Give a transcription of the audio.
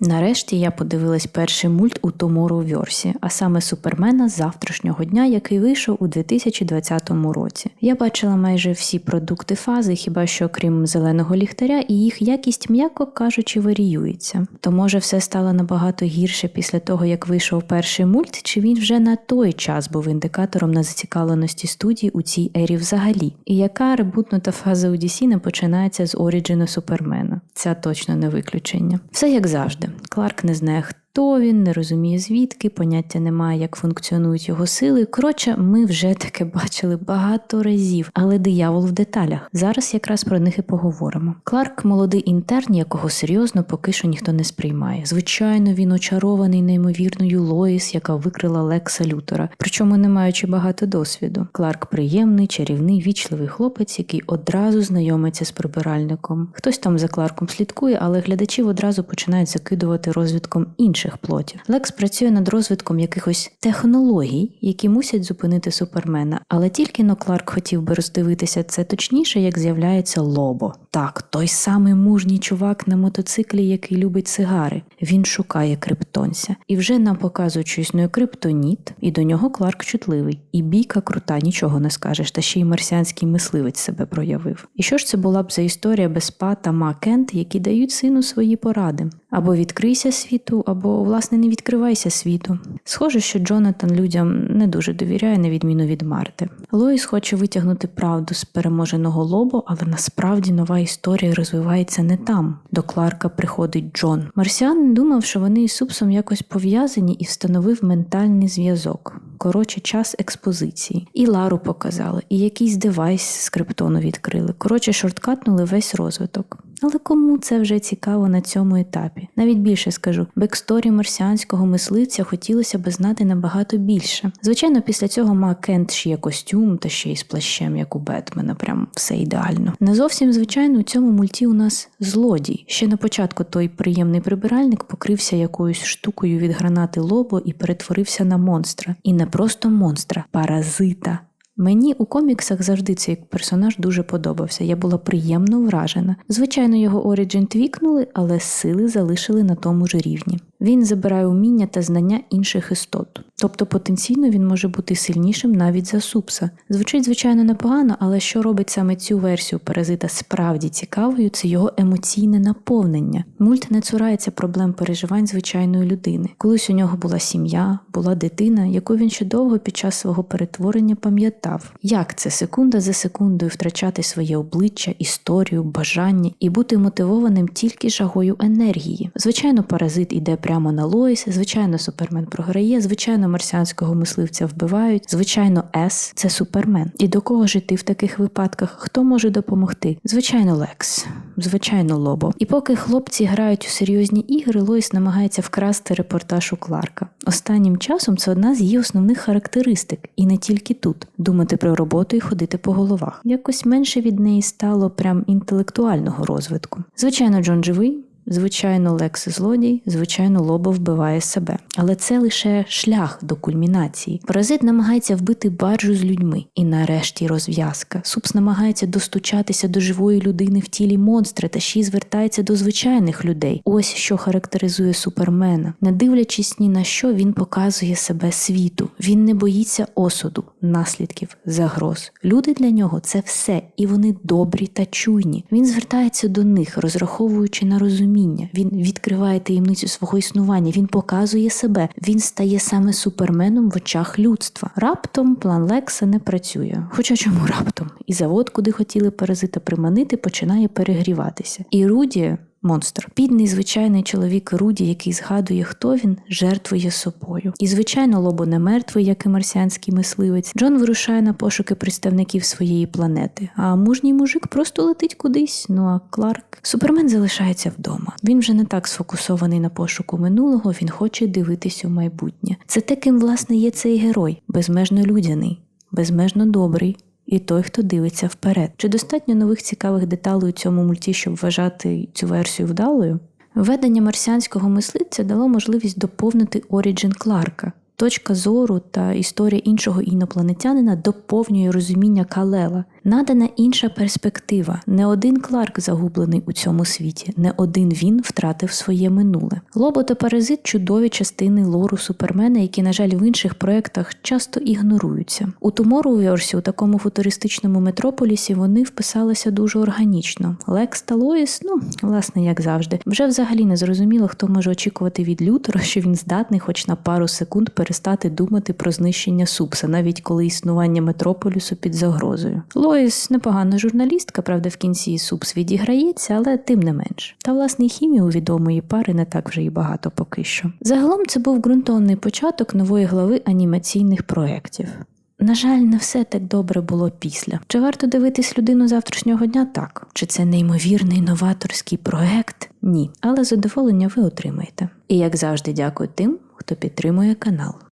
Нарешті я подивилась перший мульт у Tomorrowverse, а саме Супермена з завтрашнього дня, який вийшов у 2020 році. Я бачила майже всі продукти фази, хіба що крім зеленого ліхтаря, і їх якість, м'яко кажучи, варіюється. То може все стало набагато гірше після того, як вийшов перший мульт, чи він вже на той час був індикатором на зацікавленості студії у цій ері взагалі? І яка ребутнута фаза у DC не починається з Оріджину Супермена? Ця точно не виключення. Все як завжди. Кларк не знає, хто він, не розуміє звідки, поняття немає, як функціонують його сили. Коротше, ми вже таке бачили багато разів, але диявол в деталях. Зараз якраз про них і поговоримо. Кларк молодий інтерн, якого серйозно поки що ніхто не сприймає. Звичайно, він очарований неймовірною Лоїс, яка викрила Лекса Лютера, причому не маючи багато досвіду. Кларк приємний, чарівний, вічливий хлопець, який одразу знайомиться з прибиральником. Хтось там за Кларком слідкує, але глядачів одразу починають закидувати розвідком інших плотів. Лекс працює над розвитком якихось технологій, які мусять зупинити супермена. Але тільки но Кларк хотів би роздивитися це точніше, як з'являється Лобо. Так, той самий мужній чувак на мотоциклі, який любить сигари. Він шукає криптонця. І вже нам показують, що існує криптоніт, і до нього Кларк чутливий. І бійка крута, нічого не скажеш, та ще й марсіанський мисливець себе проявив. І що ж це була б за історія без па та ма Кент, які дають сину свої поради? Або відкрийся світу, або, власне, не відкривайся світу. Схоже, що Джонатан людям не дуже довіряє, на відміну від Марти. Лоїс хоче витягнути правду з переможеного лобо, але насправді нова історія розвивається не там. До Кларка приходить Джон. Марсіанин думав, що вони із Супсом якось пов'язані і встановив ментальний зв'язок. Коротше, час експозиції. І Лару показали, і якийсь девайс з криптону відкрили. Коротше, шорткатнули весь розвиток. Але кому це вже цікаво на цьому етапі? Навіть більше скажу, бексторі марсіанського мисливця хотілося би знати набагато більше. Звичайно, після цього ма Кент шиє костюм та ще й з плащем, як у Бетмена, прям все ідеально. Не зовсім звичайно у цьому мульті у нас злодій. Ще на початку той приємний прибиральник покрився якоюсь штукою від гранати лобо і перетворився на монстра. І не просто монстра, паразита. Мені у коміксах завжди цей персонаж дуже подобався. Я була приємно вражена. Звичайно, його Оріджин твікнули, але сили залишили на тому ж рівні. Він забирає уміння та знання інших істот. Тобто потенційно він може бути сильнішим навіть за супса. Звучить, звичайно, непогано, але що робить саме цю версію паразита справді цікавою, це його емоційне наповнення. Мульт не цурається проблем переживань звичайної людини. Колись у нього була сім'я, була дитина, яку він ще довго під час свого перетворення пам'ятав. Як це секунда за секундою втрачати своє обличчя, історію, бажання і бути мотивованим тільки жагою енергії? Звичайно, паразит іде прямо на Лоїс, звичайно, супермен програє, звичайно, марсіанського мисливця вбивають. Звичайно, С це супермен. І до кого жити в таких випадках? Хто може допомогти? Звичайно, Лекс, звичайно, Лобо. І поки хлопці грають у серйозні ігри, Лоїс намагається вкрасти репортаж у Кларка. Останнім часом це одна з її основних характеристик, і не тільки тут думати про роботу і ходити по головах. Якось менше від неї стало прям інтелектуального розвитку. Звичайно, Джон живий. Звичайно, Лекс злодій, звичайно, Лобо вбиває себе. Але це лише шлях до кульмінації. Паразит намагається вбити баржу з людьми. І нарешті розв'язка. Супс намагається достучатися до живої людини в тілі монстра та ще й звертається до звичайних людей. Ось що характеризує супермена. Не дивлячись ні на що, він показує себе світу. Він не боїться осуду, наслідків, загроз. Люди для нього це все, і вони добрі та чуйні. Він звертається до них, розраховуючи на розуміння. Він відкриває таємницю свого існування, він показує себе, він стає саме суперменом в очах людства. Раптом план Лекса не працює. Хоча чому раптом? І завод, куди хотіли паразита приманити, починає перегріватися. І Руді. Монстр, бідний звичайний чоловік Руді, який згадує, хто він, жертвує собою. І, звичайно, Лобо не мертвий, як і марсіанський мисливець. Джон вирушає на пошуки представників своєї планети. А мужній мужик просто летить кудись. Ну а Кларк. Супермен залишається вдома. Він вже не так сфокусований на пошуку минулого, він хоче дивитись у майбутнє. Це таким, власне, є цей герой, безмежно людяний, безмежно добрий. І той, хто дивиться вперед. Чи достатньо нових цікавих деталей у цьому мульті, щоб вважати цю версію вдалою? Введення марсіанського мисливця дало можливість доповнити Оріджін Кларка. Точка зору та історія іншого інопланетянина доповнює розуміння Калела. Надана інша перспектива. Не один Кларк загублений у цьому світі, не один він втратив своє минуле. Лобо паразит чудові частини лору Супермена, які, на жаль, в інших проєктах часто ігноруються. У Tomorrowverse, у такому футуристичному метрополісі, вони вписалися дуже органічно. Лекс та Лоїс, ну власне, як завжди, вже взагалі не зрозуміло, хто може очікувати від Лютера, що він здатний, хоч на пару секунд, перестати думати про знищення Супса, навіть коли існування метрополісу під загрозою. Лоїс непогана журналістка, правда, в кінці Супс відіграється, але тим не менш. Та власне і хімії у відомої пари не так вже і багато поки що. Загалом це був ґрунтовний початок нової глави анімаційних проєктів. На жаль, не все так добре було після. Чи варто дивитись людину завтрашнього дня? Так. Чи це неймовірний новаторський проект? Ні. Але задоволення ви отримаєте. І як завжди, дякую тим, хто підтримує канал.